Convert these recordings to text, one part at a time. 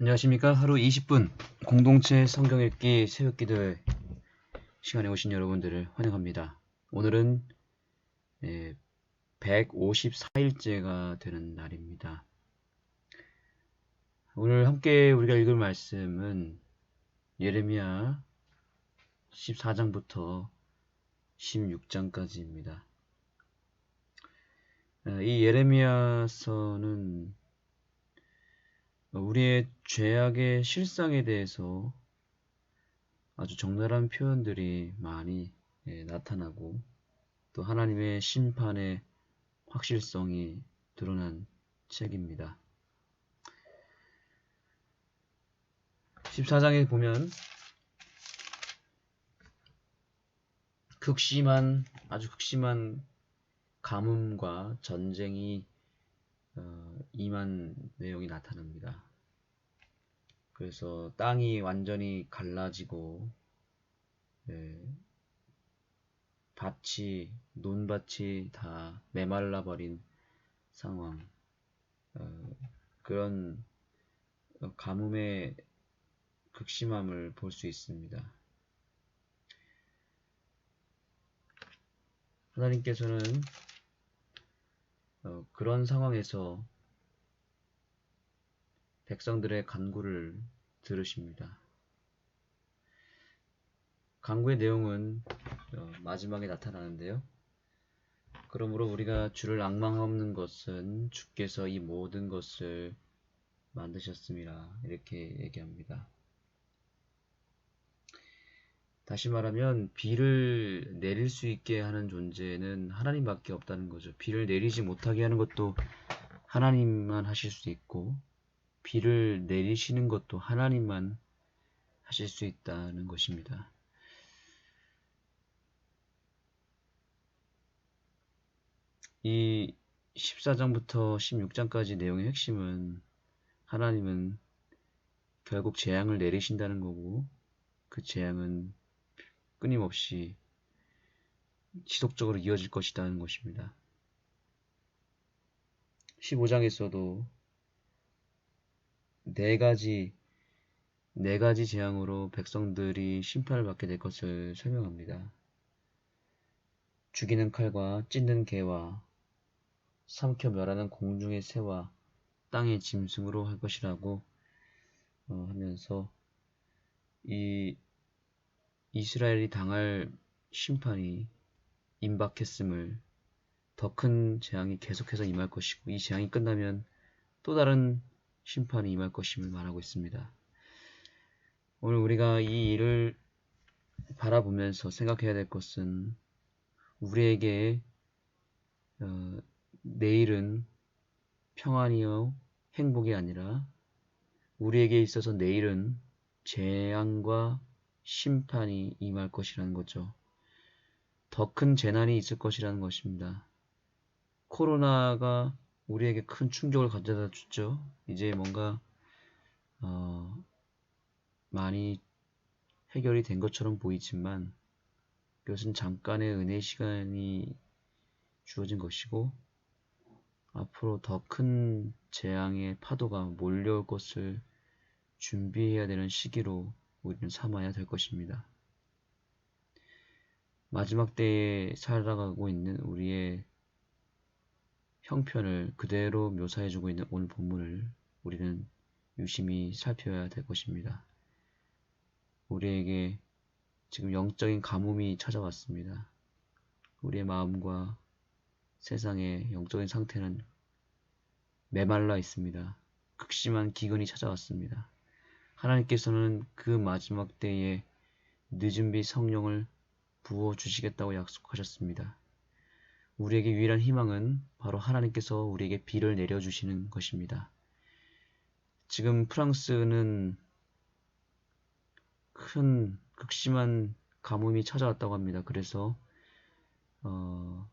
안녕하십니까. 하루 20분 공동체 성경 읽기 새벽기도회 시간에 오신 여러분들을 환영합니다. 오늘은 154일째가 되는 날입니다. 오늘 함께 우리가 읽을 말씀은 예레미야 14장부터 16장까지입니다. 이 예레미야서는 우리의 죄악의 실상에 대해서 아주 적나라한 표현들이 많이 예, 나타나고 또 하나님의 심판의 확실성이 드러난 책입니다. 14장에 보면 극심한 아주 극심한 가뭄과 전쟁이 어, 임한 내용이 나타납니다. 그래서 땅이 완전히 갈라지고 네, 밭이 논밭이 다 메말라 버린 상황 어, 그런 가뭄의 극심함을 볼 수 있습니다. 하나님께서는 어, 그런 상황에서 백성들의 간구를 들으십니다. 간구의 내용은 어, 마지막에 나타나는데요. 그러므로 우리가 주를 악망하는 것은 주께서 이 모든 것을 만드셨습니다. 이렇게 얘기합니다. 다시 말하면 비를 내릴 수 있게 하는 존재는 하나님밖에 없다는 거죠. 비를 내리지 못하게 하는 것도 하나님만 하실 수 있고 비를 내리시는 것도 하나님만 하실 수 있다는 것입니다. 이 14장부터 16장까지 내용의 핵심은 하나님은 결국 재앙을 내리신다는 거고 그 재앙은 끊임없이 지속적으로 이어질 것이라는 것입니다. 15장에서도 네 가지 네 가지 재앙으로 백성들이 심판을 받게 될 것을 설명합니다. 죽이는 칼과 찢는 개와 삼켜 멸하는 공중의 새와 땅의 짐승으로 할 것이라고 어, 하면서 이 이스라엘이 당할 심판이 임박했음을 더 큰 재앙이 계속해서 임할 것이고 이 재앙이 끝나면 또 다른 심판이 임할 것임을 말하고 있습니다. 오늘 우리가 이 일을 바라보면서 생각해야 될 것은 우리에게 어, 내일은 평안이요 행복이 아니라 우리에게 있어서 내일은 재앙과 심판이 임할 것이라는 거죠. 더 큰 재난이 있을 것이라는 것입니다. 코로나가 우리에게 큰 충격을 가져다 줬죠. 이제 뭔가 어, 많이 해결이 된 것처럼 보이지만 이것은 잠깐의 은혜 시간이 주어진 것이고 앞으로 더 큰 재앙의 파도가 몰려올 것을 준비해야 되는 시기로 우리는 삼아야 될 것입니다. 마지막 때에 살아가고 있는 우리의 형편을 그대로 묘사해주고 있는 오늘 본문을 우리는 유심히 살펴야 될 것입니다. 우리에게 지금 영적인 가뭄이 찾아왔습니다. 우리의 마음과 세상의 영적인 상태는 메말라 있습니다. 극심한 기근이 찾아왔습니다. 하나님께서는 그 마지막 때에 늦은 비 성령을 부어 주시겠다고 약속하셨습니다. 우리에게 유일한 희망은 바로 하나님께서 우리에게 비를 내려주시는 것입니다. 지금 프랑스는 큰 극심한 가뭄이 찾아왔다고 합니다. 그래서 어,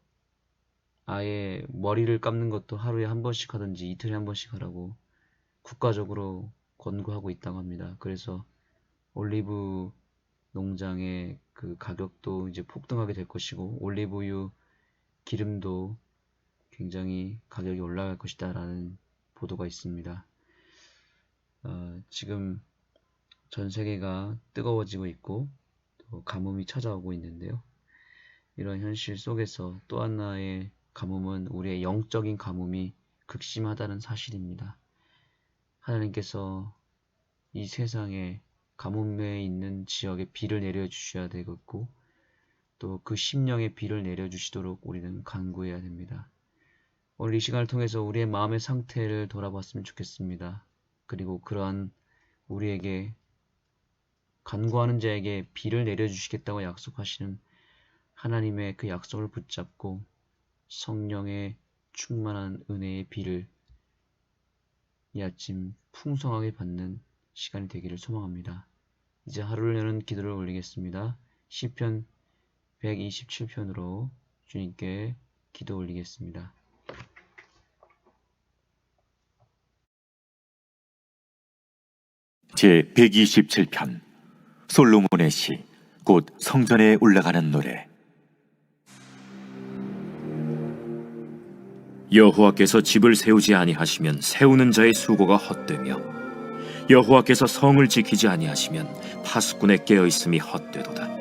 아예 머리를 감는 것도 하루에 한 번씩 하든지 이틀에 한 번씩 하라고 국가적으로 권고하고 있다고 합니다. 그래서 올리브 농장의 그 가격도 이제 폭등하게 될 것이고 올리브유 기름도 굉장히 가격이 올라갈 것이다 라는 보도가 있습니다. 어, 지금 전 세계가 뜨거워지고 있고 또 가뭄이 찾아오고 있는데요. 이런 현실 속에서 또 하나의 가뭄은 우리의 영적인 가뭄이 극심하다는 사실입니다. 하나님께서 이 세상에 가뭄에 있는 지역에 비를 내려 주셔야 되겠고 또 그 심령에 비를 내려 주시도록 우리는 간구해야 됩니다. 오늘 이 시간을 통해서 우리의 마음의 상태를 돌아봤으면 좋겠습니다. 그리고 그러한 우리에게 간구하는 자에게 비를 내려주시겠다고 약속하시는 하나님의 그 약속을 붙잡고 성령의 충만한 은혜의 비를 이 아침 풍성하게 받는 시간이 되기를 소망합니다. 이제 하루를 여는 기도를 올리겠습니다. 시편 127편으로 주님께 기도 올리겠습니다. 제 127편 솔로몬의 시 곧 성전에 올라가는 노래 여호와께서 집을 세우지 아니하시면 세우는 자의 수고가 헛되며 여호와께서 성을 지키지 아니하시면 파수꾼의 깨어 있음이 헛되도다.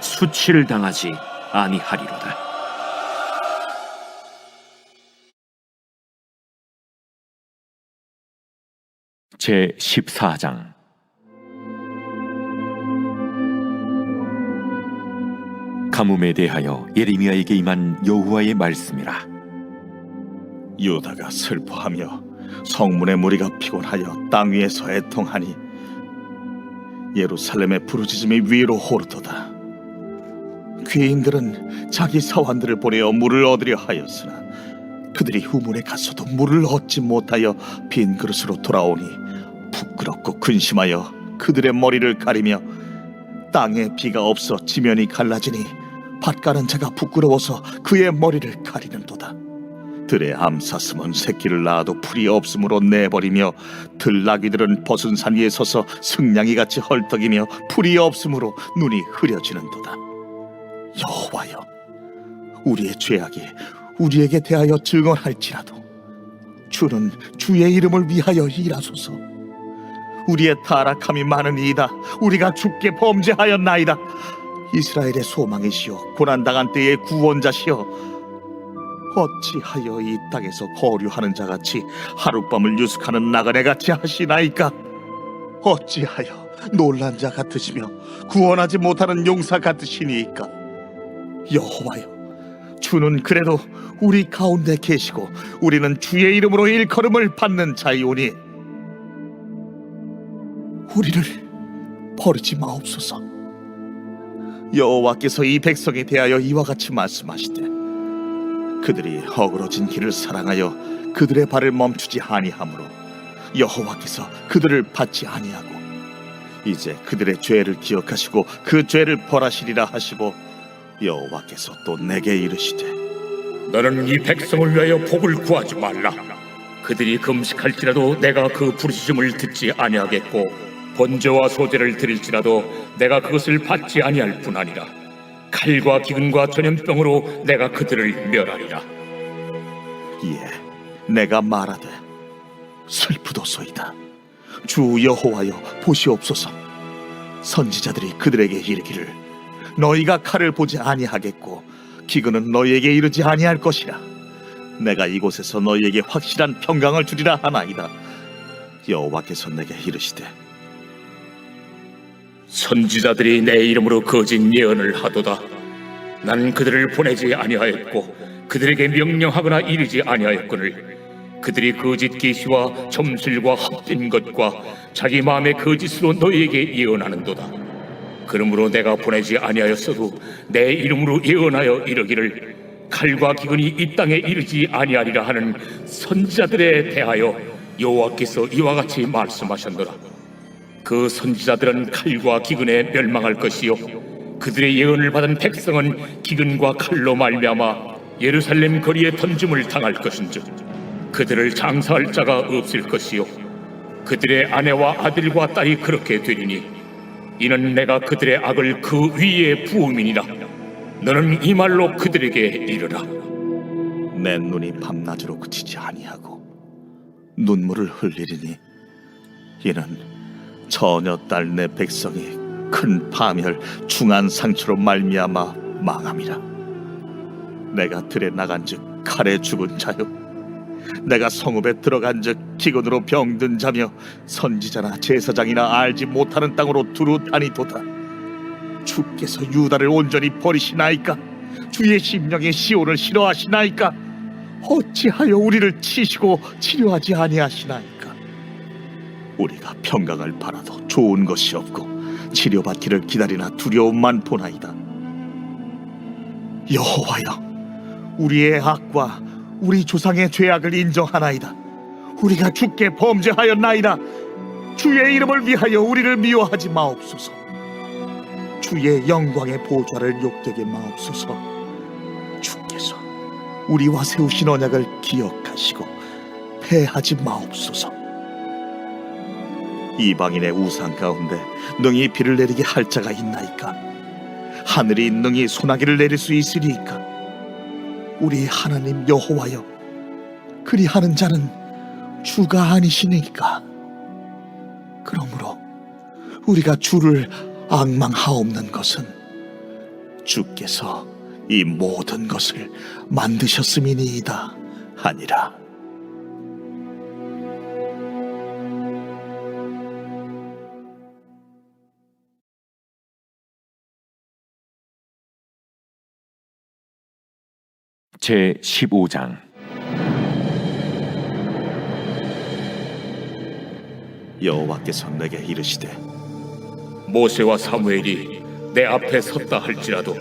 수치를 당하지 아니하리로다. 제 14장. 가뭄에 대하여 예레미야에게 임한 여호와의 말씀이라. 유다가 슬퍼하며 성문의 무리가 피곤하여 땅 위에서 애통하니 예루살렘의 부르짖음이 위로 오르도다 귀인들은 자기 사환들을 보내어 물을 얻으려 하였으나 그들이 후문에 가서도 물을 얻지 못하여 빈 그릇으로 돌아오니 부끄럽고 근심하여 그들의 머리를 가리며 땅에 비가 없어 지면이 갈라지니 밭 가는 자가 부끄러워서 그의 머리를 가리는도다 들의 암사슴은 새끼를 낳아도 풀이 없으므로 내버리며 들나귀들은 벗은 산 위에 서서 승냥이 같이 헐떡이며 풀이 없으므로 눈이 흐려지는도다. 여호와여, 우리의 죄악이 우리에게 대하여 증언할지라도 주는 주의 이름을 위하여 일하소서. 우리의 타락함이 많으니이다. 우리가 죽게 범죄하였나이다. 이스라엘의 소망이시여 고난당한 때의 구원자시여 어찌하여 이 땅에서 거류하는 자같이 하룻밤을 유숙하는 나그네 같이 하시나이까? 어찌하여 놀란 자 같으시며 구원하지 못하는 용사 같으시니이까? 여호와여, 주는 그래도 우리 가운데 계시고 우리는 주의 이름으로 일컬음을 받는 자이오니 우리를 버리지 마옵소서. 여호와께서 이 백성에 대하여 이와 같이 말씀하시되 그들이 허그러진 길을 사랑하여 그들의 발을 멈추지 아니하므로 여호와께서 그들을 받지 아니하고 이제 그들의 죄를 기억하시고 그 죄를 벌하시리라 하시고 여호와께서 또 내게 이르시되 너는 이 백성을 위하여 복을 구하지 말라. 그들이 금식할지라도 내가 그 부르짖음을 듣지 아니하겠고 번제와 소제를 드릴지라도 내가 그것을 받지 아니할 뿐 아니라 칼과 기근과 전염병으로 내가 그들을 멸하리라. 예, 내가 말하되 슬프도소이다. 주 여호와여 보시옵소서. 선지자들이 그들에게 이르기를 너희가 칼을 보지 아니하겠고 기근은 너희에게 이르지 아니할 것이라. 내가 이곳에서 너희에게 확실한 평강을 주리라 하나이다. 여호와께서 내게 이르시되 선지자들이 내 이름으로 거짓 예언을 하도다. 나는 그들을 보내지 아니하였고 그들에게 명령하거나 이르지 아니하였거늘 그들이 거짓 계시와 점술과 헛된 것과 자기 마음의 거짓으로 너희에게 예언하는도다. 그러므로 내가 보내지 아니하였어도 내 이름으로 예언하여 이르기를 칼과 기근이 이 땅에 이르지 아니하리라 하는 선지자들에 대하여 여호와께서 이와 같이 말씀하셨노라. 그 선지자들은 칼과 기근에 멸망할 것이요 그들의 예언을 받은 백성은 기근과 칼로 말미암아 예루살렘 거리에 던짐을 당할 것인즉 그들을 장사할 자가 없을 것이요 그들의 아내와 아들과 딸이 그렇게 되리니 이는 내가 그들의 악을 그 위에 부음이니라. 너는 이 말로 그들에게 이르라. 내 눈이 밤낮으로 그치지 아니하고 눈물을 흘리리니 이는 처녀 딸내 백성이 큰 파멸 중한 상처로 말미암아 망함이라. 내가 들에 나간즉 칼에 죽은 자요 내가 성읍에 들어간즉 기근으로 병든 자며 선지자나 제사장이나 알지 못하는 땅으로 두루 다니도다. 주께서 유다를 온전히 버리시나이까? 주의 심령의 시온을 싫어하시나이까? 어찌하여 우리를 치시고 치료하지 아니하시나이까? 우리가 평강을 바라도 좋은 것이 없고 치료받기를 기다리나 두려움만 보나이다. 여호와여 우리의 악과 우리 조상의 죄악을 인정하나이다 우리가 주께 범죄하였나이다 주의 이름을 위하여 우리를 미워하지 마옵소서 주의 영광의 보좌를 욕되게 마옵소서 주께서 우리와 세우신 언약을 기억하시고 패하지 마옵소서. 이방인의 우상 가운데 능히 비를 내리게 할 자가 있나이까? 하늘이 능히 소나기를 내릴 수 있으리이까? 우리 하나님 여호와여, 그리하는 자는 주가 아니시니까. 그러므로 우리가 주를 악망하옵는 것은 주께서 이 모든 것을 만드셨음이니이다 하니라. 제 15장. 여호와께서 내게 이르시되 모세와 사무엘이 내 앞에 섰다 할지라도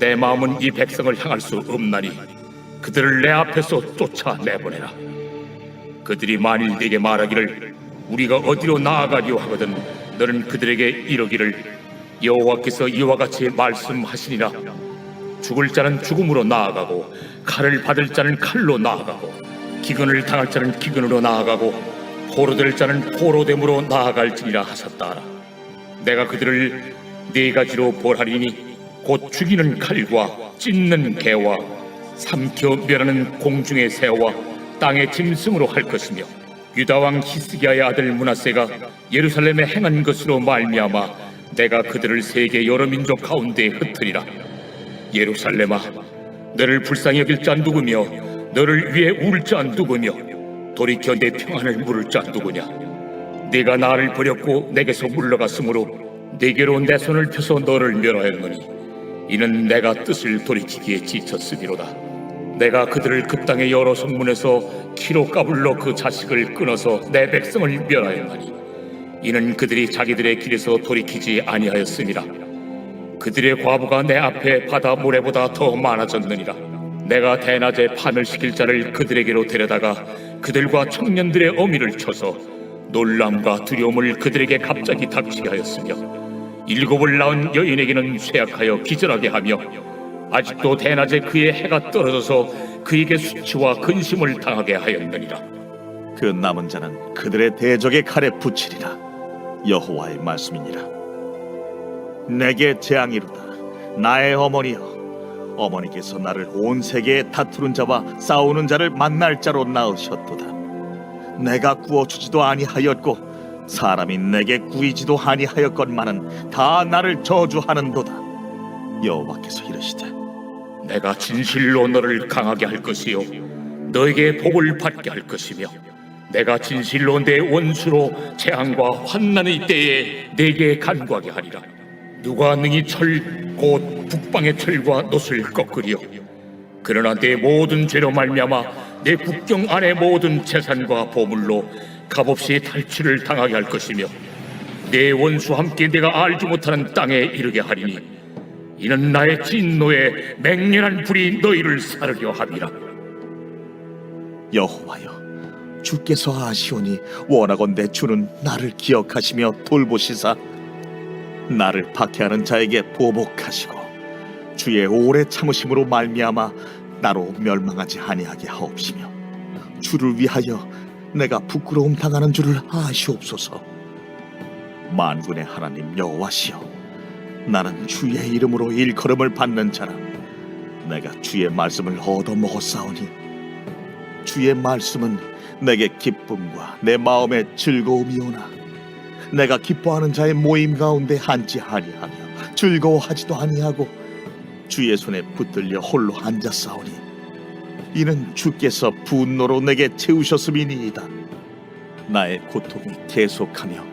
내 마음은 이 백성을 향할 수 없나니 그들을 내 앞에서 쫓아내보내라. 그들이 만일 네게 말하기를 우리가 어디로 나아가리오 하거든 너는 그들에게 이러기를 여호와께서 이와 같이 말씀하시니라 죽을 자는 죽음으로 나아가고 칼을 받을 자는 칼로 나아가고 기근을 당할 자는 기근으로 나아가고 포로될 자는 포로됨으로 나아갈지니라 하셨다라. 내가 그들을 네 가지로 벌하리니 곧 죽이는 칼과 찢는 개와 삼켜 멸하는 공중의 새와 땅의 짐승으로 할 것이며 유다 왕 히스기야의 아들 문하세가 예루살렘에 행한 것으로 말미암아 내가 그들을 세계 여러 민족 가운데 흩으리라 예루살렘아 너를 불쌍히 여길 자 누구며 너를 위해 울 자 누구며 돌이켜 내 평안을 물을 자 누구냐? 네가 나를 버렸고 내게서 물러갔으므로 네게로 내 손을 펴서 너를 멸하였느니 이는 내가 뜻을 돌이키기에 지쳤으리로다. 내가 그들을 그 땅의 여러 성문에서 키로 까불러 그 자식을 끊어서 내 백성을 멸하였나니 이는 그들이 자기들의 길에서 돌이키지 아니하였음이라 그들의 과부가 내 앞에 바다 모래보다 더 많아졌느니라. 내가 대낮에 파멸시킬 자를 그들에게로 데려다가 그들과 청년들의 어미를 쳐서 놀람과 두려움을 그들에게 갑자기 닥치게 하였으며 일곱을 낳은 여인에게는 쇠약하여 기절하게 하며 아직도 대낮에 그의 해가 떨어져서 그에게 수치와 근심을 당하게 하였느니라. 그 남은 자는 그들의 대적의 칼에 붙이리라 여호와의 말씀이니라. 내게 재앙이로다. 나의 어머니여 어머니께서 나를 온 세계에 다투는 자와 싸우는 자를 만날 자로 낳으셨도다. 내가 구워주지도 아니하였고 사람이 내게 구이지도 아니하였건만은 다 나를 저주하는도다. 여호와께서 이르시되 내가 진실로 너를 강하게 할 것이요 너에게 복을 받게 할 것이며 내가 진실로 내 원수로 재앙과 환난의 때에 내게 간구하게 하리라 누가 능히 철 곧 북방의 철과 놋을 꺾으리요? 그러나 내 모든 죄로 말미암아 내 국경 안의 모든 재산과 보물로 값없이 탈취를 당하게 할 것이며 내 원수와 함께 내가 알지 못하는 땅에 이르게 하리니 이는 나의 진노에 맹렬한 불이 너희를 사르려 함이라. 여호와여 주께서 아시오니 원하건대 주는 나를 기억하시며 돌보시사 나를 박해하는 자에게 보복하시고 주의 오래 참으심으로 말미암아 나로 멸망하지 아니하게 하옵시며 주를 위하여 내가 부끄러움 당하는 줄을 아시옵소서. 만군의 하나님 여호와시여 나는 주의 이름으로 일컬음을 받는 자라. 내가 주의 말씀을 얻어 먹었사오니 주의 말씀은 내게 기쁨과 내 마음의 즐거움이오나 내가 기뻐하는 자의 모임 가운데 앉지 아니하며 즐거워하지도 아니하고 주의 손에 붙들려 홀로 앉았사오니 이는 주께서 분노로 내게 채우셨음이니이다. 나의 고통이 계속하며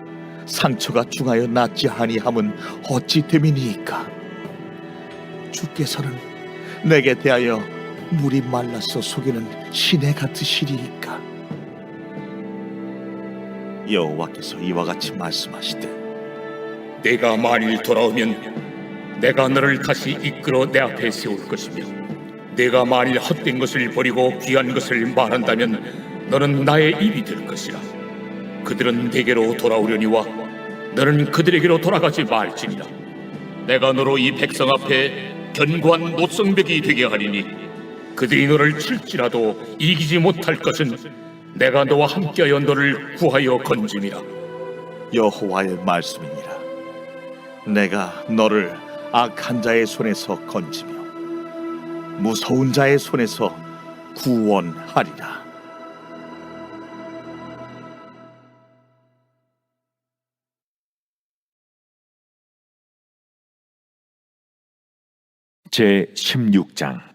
상처가 중하여 낫지 아니함은 어찌 됨이니이까? 주께서는 내게 대하여 물이 말라서 속이는 시내 같으시리이까 여호와께서 이와 같이 말씀하시되 내가 만일 돌아오면 내가 너를 다시 이끌어 내 앞에 세울 것이며 내가 만일 헛된 것을 버리고 귀한 것을 말한다면 너는 나의 입이 될 것이라. 그들은 내게로 돌아오려니와 너는 그들에게로 돌아가지 말지니라. 내가 너로 이 백성 앞에 견고한 노성벽이 되게 하리니 그들이 너를 칠지라도 이기지 못할 것은 내가 너와 함께하여 너를 구하여 건짐이라. 여호와의 말씀이니라. 내가 너를 악한 자의 손에서 건지며 무서운 자의 손에서 구원하리라. 제 16장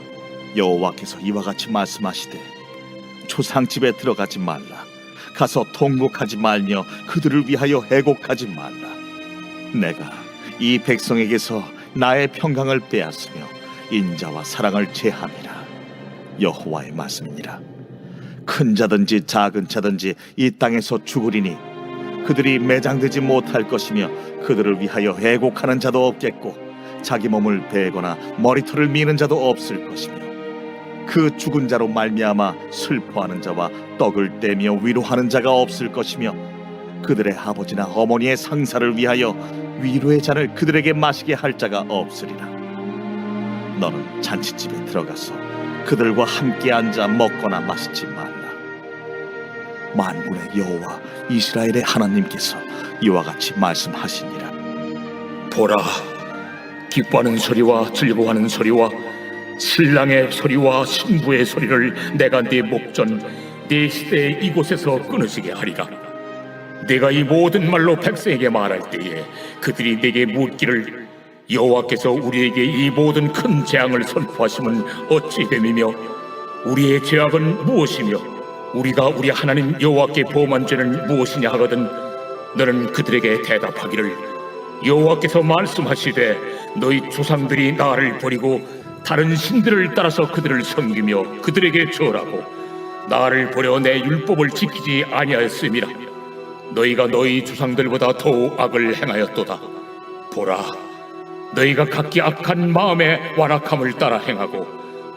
여호와께서 이와 같이 말씀하시되 초상집에 들어가지 말라. 가서 통곡하지 말며 그들을 위하여 애곡하지 말라. 내가 이 백성에게서 나의 평강을 빼앗으며 인자와 사랑을 제함이라. 여호와의 말씀이니라. 큰 자든지 작은 자든지 이 땅에서 죽으리니 그들이 매장되지 못할 것이며 그들을 위하여 애곡하는 자도 없겠고 자기 몸을 베거나 머리털을 미는 자도 없을 것이며 그 죽은 자로 말미암아 슬퍼하는 자와 떡을 떼며 위로하는 자가 없을 것이며 그들의 아버지나 어머니의 상사를 위하여 위로의 잔을 그들에게 마시게 할 자가 없으리라. 너는 잔치집에 들어가서 그들과 함께 앉아 먹거나 마시지 말라. 만군의 여호와 이스라엘의 하나님께서 이와 같이 말씀하시니라. 보라 기뻐하는 소리와 즐거워하는 소리와 신랑의 소리와 신부의 소리를 내가 네 목전 네 시대에 이곳에서 끊어지게 하리라. 내가 이 모든 말로 백성에게 말할 때에 그들이 내게 묻기를 여호와께서 우리에게 이 모든 큰 재앙을 선포하심은 어찌 됨이며 우리의 죄악은 무엇이며 우리가 우리 하나님 여호와께 범한 죄는 무엇이냐 하거든 너는 그들에게 대답하기를 여호와께서 말씀하시되 너희 조상들이 나를 버리고 다른 신들을 따라서 그들을 섬기며 그들에게 절하고. 나를 버려 내 율법을 지키지 아니하였음이라. 너희가 너희 조상들보다 더욱 악을 행하였도다. 보라 너희가 각기 악한 마음의 완악함을 따라 행하고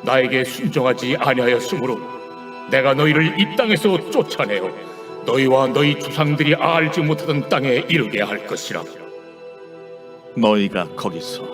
나에게 순종하지 아니하였으므로 내가 너희를 이 땅에서 쫓아내어 너희와 너희 조상들이 알지 못하던 땅에 이르게 할 것이라. 너희가 거기서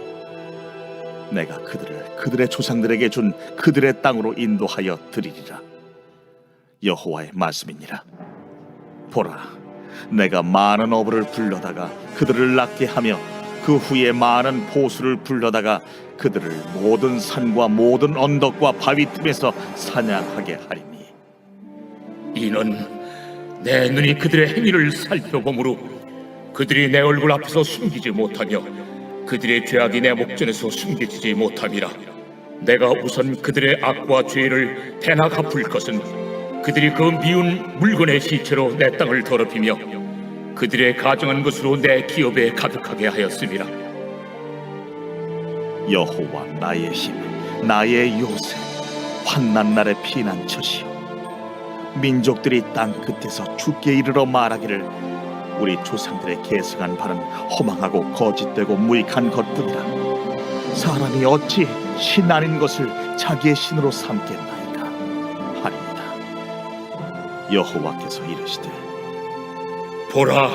내가 그들을 그들의 조상들에게 준 그들의 땅으로 인도하여 드리리라. 여호와의 말씀이니라. 보라, 내가 많은 어부를 불러다가 그들을 낳게 하며 그 후에 많은 보수를 불러다가 그들을 모든 산과 모든 언덕과 바위 틈에서 사냥하게 하리니 이는 내 눈이 그들의 행위를 살펴보므로 그들이 내 얼굴 앞에서 숨기지 못하며 그들의 죄악이 내 목전에서 숨기지 못함이라 내가 우선 그들의 악과 죄를 대나 갚을 것은 그들이 그 미운 물건의 시체로 내 땅을 더럽히며 그들의 가정한 것으로 내 기업에 가득하게 하였음이라 여호와 나의 힘, 나의 요새, 환난 날의 피난처시여. 민족들이 땅 끝에서 죽게 이르러 말하기를 우리 조상들의 계승한 바는 허망하고 거짓되고 무익한 것뿐이라. 사람이 어찌 신 아닌 것을 자기의 신으로 삼겠나이까 하리이다. 여호와께서 이르시되 보라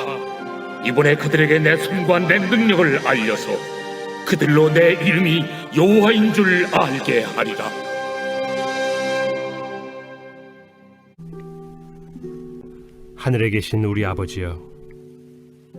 이번에 그들에게 내 손과 내 능력을 알려서 그들로 내 이름이 여호와인 줄 알게 하리라 하늘에 계신 우리 아버지여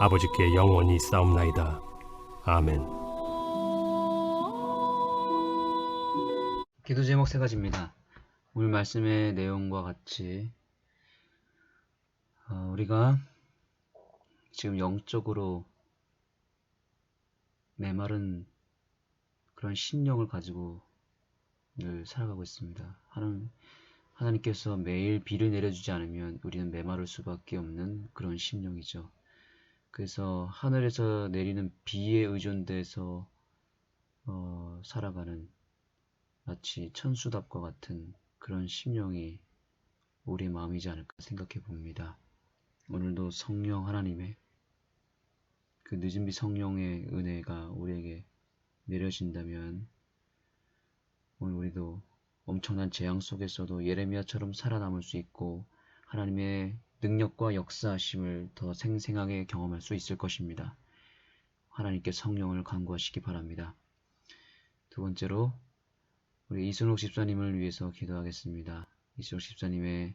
아버지께 영원히 싸움나이다. 아멘. 기도 제목 세 가지입니다. 오늘 말씀의 내용과 같이 어, 우리가 지금 영적으로 메마른 그런 심령을 가지고 늘 살아가고 있습니다. 하나님, 하나님께서 매일 비를 내려주지 않으면 우리는 메마를 수밖에 없는 그런 심령이죠. 그래서 하늘에서 내리는 비에 의존돼서 어, 살아가는 마치 천수답과 같은 그런 심령이 우리 마음이지 않을까 생각해 봅니다. 오늘도 성령 하나님의 그 늦은 비 성령의 은혜가 우리에게 내려진다면 오늘 우리도 엄청난 재앙 속에서도 예레미야처럼 살아남을 수 있고 하나님의 능력과 역사하심을 더 생생하게 경험할 수 있을 것입니다. 하나님께 성령을 간구하시기 바랍니다. 두 번째로 우리 이순옥 집사님을 위해서 기도하겠습니다. 이순옥 집사님의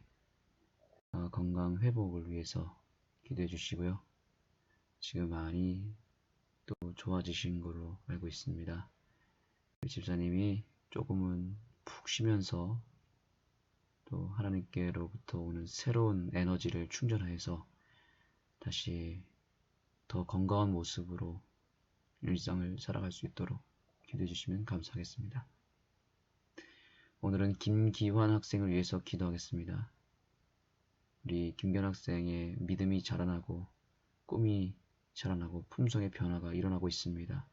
어, 건강 회복을 위해서 기도해 주시고요. 지금 많이 또 좋아지신 걸로 알고 있습니다. 우리 집사님이 조금은 푹 쉬면서 또 하나님께로부터 오는 새로운 에너지를 충전해서 다시 더 건강한 모습으로 일상을 살아갈 수 있도록 기도해 주시면 감사하겠습니다. 오늘은 김기환 학생을 위해서 기도하겠습니다. 우리 김기환 학생의 믿음이 자라나고 꿈이 자라나고 품성의 변화가 일어나고 있습니다.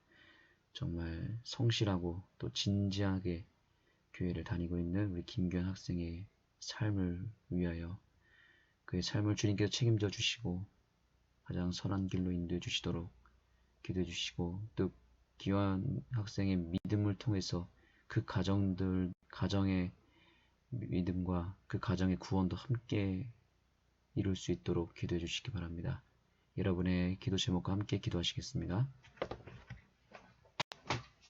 정말 성실하고 또 진지하게 교회를 다니고 있는 우리 김기환 학생의 삶을 위하여 그의 삶을 주님께서 책임져 주시고 가장 선한 길로 인도해 주시도록 기도해 주시고 또 기환 학생의 믿음을 통해서 그 가정들 가정의 믿음과 그 가정의 구원도 함께 이룰 수 있도록 기도해 주시기 바랍니다. 여러분의 기도 제목과 함께 기도하시겠습니다.